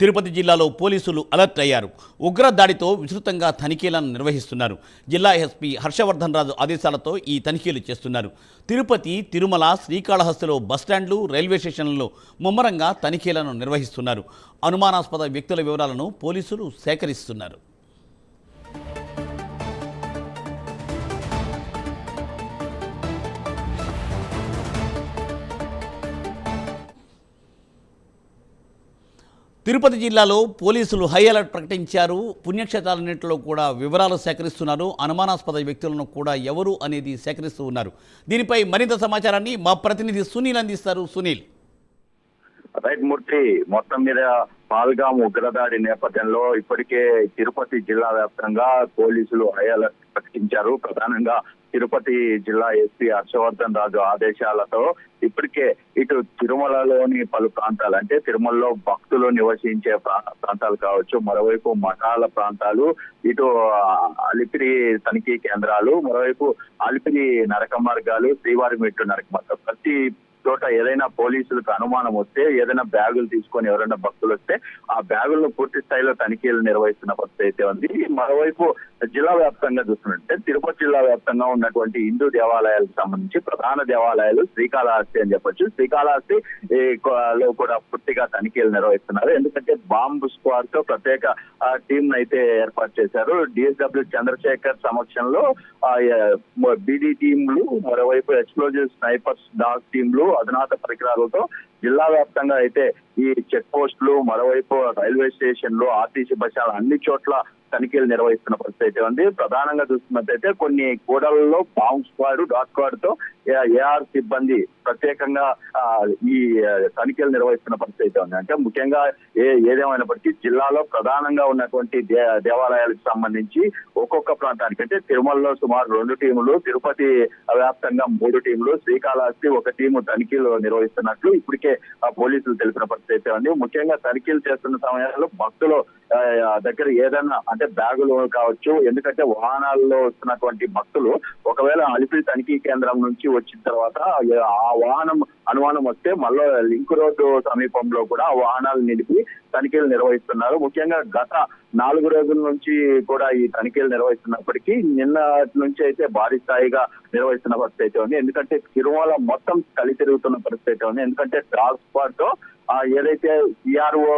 తిరుపతి జిల్లాలో పోలీసులు అలర్ట్ అయ్యారు. ఉగ్ర దాడితో విస్తృతంగా తనిఖీలను నిర్వహిస్తున్నారు. జిల్లా ఎస్పీ హర్షవర్ధన్ రాజు ఆదేశాలతో ఈ తనిఖీలు చేస్తున్నారు. తిరుపతి తిరుమల శ్రీకాళహస్తిలో బస్టాండ్లు రైల్వే స్టేషన్లలో ముమ్మరంగా తనిఖీలను నిర్వహిస్తున్నారు. అనుమానాస్పద వ్యక్తుల వివరాలను పోలీసులు సేకరిస్తున్నారు. తిరుపతి జిల్లాలో పోలీసులు హై అలర్ట్ ప్రకటించారు. పుణ్యక్షేత్రాలన్నింటిలో కూడా వివరాలు సేకరిస్తున్నారు. అనుమానాస్పద వ్యక్తులను కూడా ఎవరు అనేది సేకరిస్తూ ఉన్నారు. దీనిపై మరింత సమాచారాన్ని మా ప్రతినిధి సునీల్ అందిస్తారు. సునీల్. రైట్ మూర్తి మొత్తం మీద పాల్గాం ఉగ్రదాడి నేపథ్యంలో ఇప్పటికే తిరుపతి జిల్లా వ్యాప్తంగా పోలీసులు హై అలర్ట్ ప్రకటించారు. ప్రధానంగా తిరుపతి జిల్లా ఎస్పీ హర్షవర్ధన్ రాజు ఆదేశాలతో ఇప్పటికే ఇటు తిరుమలలోని పలు ప్రాంతాలు అంటే తిరుమలలో భక్తులు నివసించే ప్రా- ప్రాంతాలు కావచ్చు మరోవైపు మఠాల ప్రాంతాలు ఇటు అలిపిరి తనిఖీ కేంద్రాలు మరోవైపు అలిపిరి నరక మార్గాలు శ్రీవారి మెట్టు నరక మార్గం. ప్రతి చోట ఏదైనా పోలీసులకు అనుమానం వస్తే ఏదైనా బ్యాగులు తీసుకొని ఎవరైనా భక్తులు వస్తే ఆ బ్యాగులను పూర్తి స్థాయిలో తనిఖీలు నిర్వహిస్తున్న పరిస్థితి అయితే ఉంది. మరోవైపు జిల్లా వ్యాప్తంగా చూస్తున్నట్టే తిరుపతి జిల్లా వ్యాప్తంగా ఉన్నటువంటి హిందూ దేవాలయాలకు సంబంధించి ప్రధాన దేవాలయాలు శ్రీకాళహస్తి అని చెప్పొచ్చు. శ్రీకాళహస్తి ఈ, లో కూడా పూర్తిగా తనిఖీలు నిర్వహిస్తున్నారు. ఎందుకంటే బాంబు స్క్వాడ్తో ప్రత్యేక టీం అయితే ఏర్పాటు చేశారు. డిఎస్డబ్ల్యూ చంద్రశేఖర్ సమక్షంలో బీడీ టీంలు మరోవైపు ఎక్స్ప్లోజివ్ స్నైపర్స్ డాగ్ టీంలు అధునాత పరికరాలతో జిల్లా వ్యాప్తంగా అయితే ఈ చెక్ పోస్టులు మరోవైపు రైల్వే స్టేషన్లు ఆర్టీసీ బస్టాలు అన్ని చోట్ల తనిఖీలు నిర్వహిస్తున్న పరిస్థితి అయితే ఉంది. ప్రధానంగా చూస్తున్నట్టయితే కొన్ని కూడలలో బాంబ్ స్క్వాడ్ డాట్ స్క్వాడ్తో ఏఆర్ సిబ్బంది ప్రత్యేకంగా ఈ తనిఖీలు నిర్వహిస్తున్న పరిస్థితి అయితే ఉంది. అంటే ముఖ్యంగా ఏ ఏదేమైనప్పటికీ జిల్లాలో ప్రధానంగా ఉన్నటువంటి దే- దేవాలయాలకు సంబంధించి ఒక్కొక్క ప్రాంతానికి అంటే తిరుమలలో సుమారు రెండు టీములు తిరుపతి వ్యాప్తంగా మూడు టీములు శ్రీకాళహస్తి ఒక టీము తనిఖీలు నిర్వహిస్తున్నట్లు ఇప్పటికే పోలీసులు తెలిపిన పరిస్థితి అయితే ఉంది. ముఖ్యంగా తనిఖీలు చేస్తున్న సమయంలో భక్తులు దగ్గర ఏదైనా అంటే బ్యాగులు కావచ్చు ఎందుకంటే వాహనాల్లో వస్తున్నటువంటి భక్తులు ఒకవేళ అలిపిరి తనిఖీ కేంద్రం నుంచి వచ్చిన తర్వాత ఆ వాహనం అనుమానం వస్తే మళ్ళీ లింక్ రోడ్డు సమీపంలో కూడా వాహనాలు నిలిపి తనిఖీలు నిర్వహిస్తున్నారు. ముఖ్యంగా గత నాలుగు రోజుల నుంచి కూడా ఈ తనిఖీలు నిర్వహిస్తున్నప్పటికీ నిన్న నుంచి అయితే భారీ స్థాయిగా నిర్వహిస్తున్న పరిస్థితి అయితే ఉంది. ఎందుకంటే తిరుమల మొత్తం కలి తిరుగుతున్న పరిస్థితి అయితే ఉంది. ఎందుకంటే ట్రాన్స్పోర్ట్ ఏదైతే సిఆర్ఓ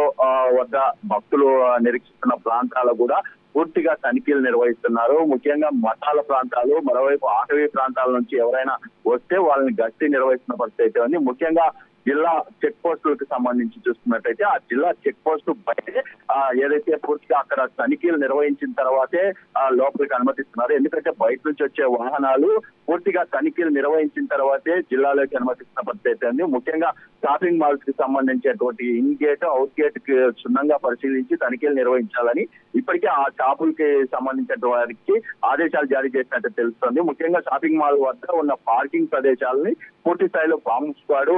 వద్ద భక్తులు నిరీక్షిస్తున్న ప్రాంతాలు కూడా పూర్తిగా తనిఖీలు నిర్వహిస్తున్నారు. ముఖ్యంగా మఠాల ప్రాంతాలు మరోవైపు అటవీ ప్రాంతాల నుంచి ఎవరైనా వస్తే వాళ్ళని గట్టి నిర్వహిస్తున్న పరిస్థితి ఉంది. ముఖ్యంగా జిల్లా చెక్ పోస్టులకు సంబంధించి చూసుకున్నట్టయితే ఆ జిల్లా చెక్ పోస్ట్ బయట ఏదైతే పూర్తిగా అక్కడ తనిఖీలు నిర్వహించిన తర్వాతే ఆ, లోపలికి అనుమతిస్తున్నారు. ఎందుకంటే బయట నుంచి వచ్చే వాహనాలు పూర్తిగా తనిఖీలు నిర్వహించిన తర్వాతే జిల్లాలోకి అనుమతిస్తున్న పరిస్థితి అయితే ఉంది. ముఖ్యంగా షాపింగ్ మాల్స్కి సంబంధించినటువంటి ఇన్ గేట్ అవుట్ గేట్కి క్షుణ్ణంగా పరిశీలించి తనిఖీలు నిర్వహించాలని ఇప్పటికే ఆ షాపులకి సంబంధించిన వారికి ఆదేశాలు జారీ చేసినట్టు తెలుస్తుంది. ముఖ్యంగా షాపింగ్ మాల్ వద్ద ఉన్న పార్కింగ్ ప్రదేశాలని పూర్తి స్థాయిలో బాంబ్ స్క్వాడ్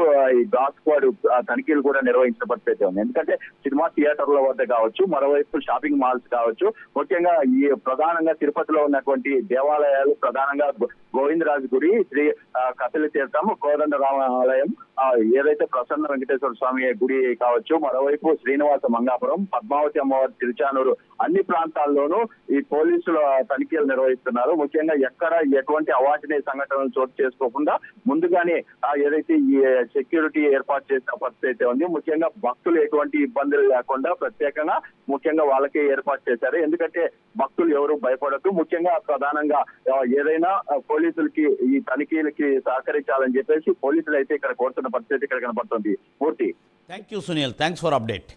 డాగ్ స్క్వాడ్ తనిఖీలు కూడా నిర్వహించిన పరిస్థితి ఉంది. ఎందుకంటే సినిమా థియేటర్ల వద్ద కావచ్చు మరోవైపు షాపింగ్ మాల్స్ కావచ్చు ముఖ్యంగా ఈ ప్రధానంగా తిరుపతిలో ఉన్నటువంటి దేవాలయాలు ప్రధానంగా గోవిందరాజు గుడి శ్రీ కథల కపిల తీర్థం కోదండ రామాలయం ఏదైతే ప్రసన్న వెంకటేశ్వర స్వామి గుడి కావచ్చు మరోవైపు శ్రీనివాస మంగాపురం పద్మావతి అమ్మవారి తిరుచానూరు అన్ని ప్రాంతాల్లోనూ ఈ పోలీసులు తనిఖీలు నిర్వహిస్తున్నారు. ముఖ్యంగా ఎక్కడ ఎటువంటి అవాంఛనీయ సంఘటనలు చోటు చేసుకోకుండా ముందుగానే ఏదైతే ఈ సెక్యూరిటీ ఏర్పాటు చేసిన పరిస్థితి అయితే ఉంది. ముఖ్యంగా భక్తులు ఎటువంటి ఇబ్బందులు లేకుండా ప్రత్యేకంగా ముఖ్యంగా వాళ్ళకే ఏర్పాటు చేశారు. ఎందుకంటే భక్తులు ఎవరు భయపడద్దు. ముఖ్యంగా ప్రధానంగా ఏదైనా పోలీసులకి ఈ తనిఖీలకి సహకరించాలని చెప్పేసి పోలీసులు అయితే ఇక్కడ కోరుతున్న పరిస్థితి ఇక్కడ కనబడుతుంది పూర్తి thank you Sunil thanks for update